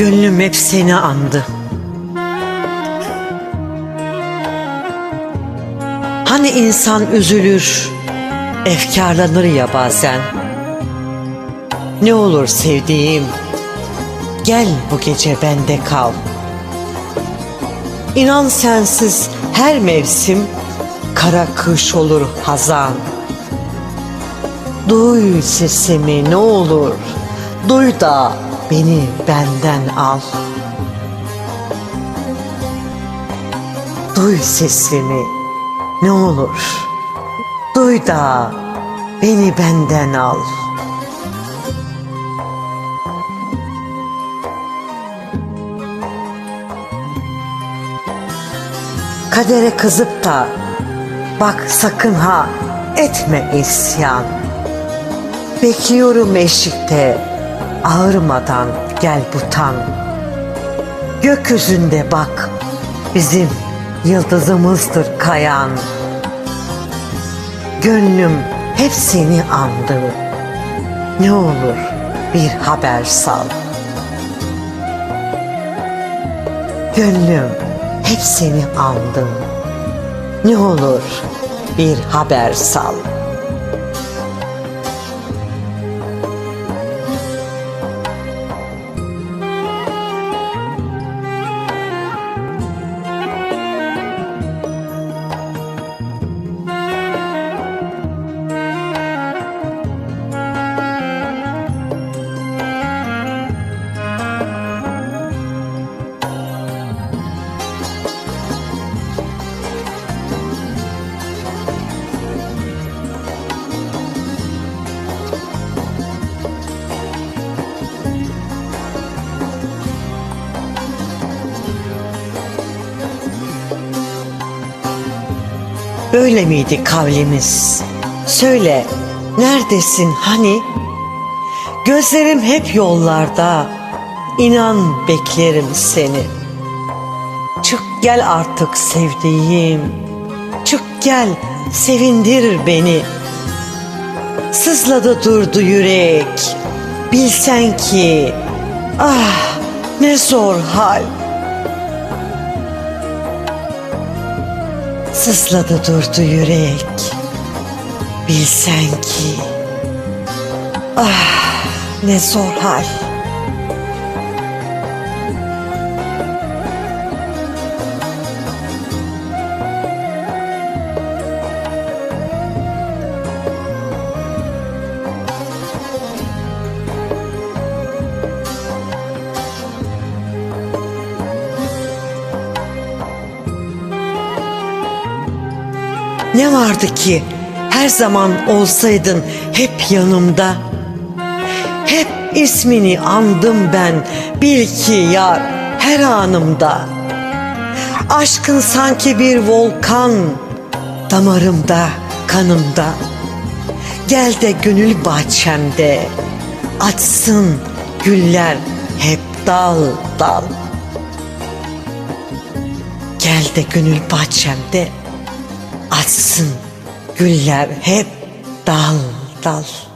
Gönlüm hep seni andı. Hani insan üzülür, efkarlanır ya bazen. Ne olur sevdiğim, gel bu gece bende kal. İnan sensiz her mevsim kara kış olur hazan. Duy sesimi ne olur, duy da beni benden al. Duy sesimi ne olur, duy da beni benden al. Kadere kızıp da bak sakın ha etme isyan. Bekliyorum eşikte ağırmadan gel butan. Gökyüzünde bak bizim yıldızımızdır kayan. Gönlüm hep seni andı. Ne olur bir haber sal. Gönlüm hep seni andı. Ne olur bir haber sal. Böyle miydi kavlimiz? Söyle, neredesin hani? Gözlerim hep yollarda, inan beklerim seni. Çık gel artık sevdiğim, çık gel sevindir beni. Sızladı durdu yürek, bilsen ki, ah ne zor hal. Sızladı durdu yürek. Bilsen ki. Ah ne zor hal Ne vardı ki? Her zaman olsaydın hep yanımda. Hep ismini andım ben. Bil ki yar her anımda. Aşkın sanki bir volkan damarımda kanımda. Gel de gönül bahçemde açsın güller hep dal dal. Gel de gönül bahçemde açsın güller hep dal dal.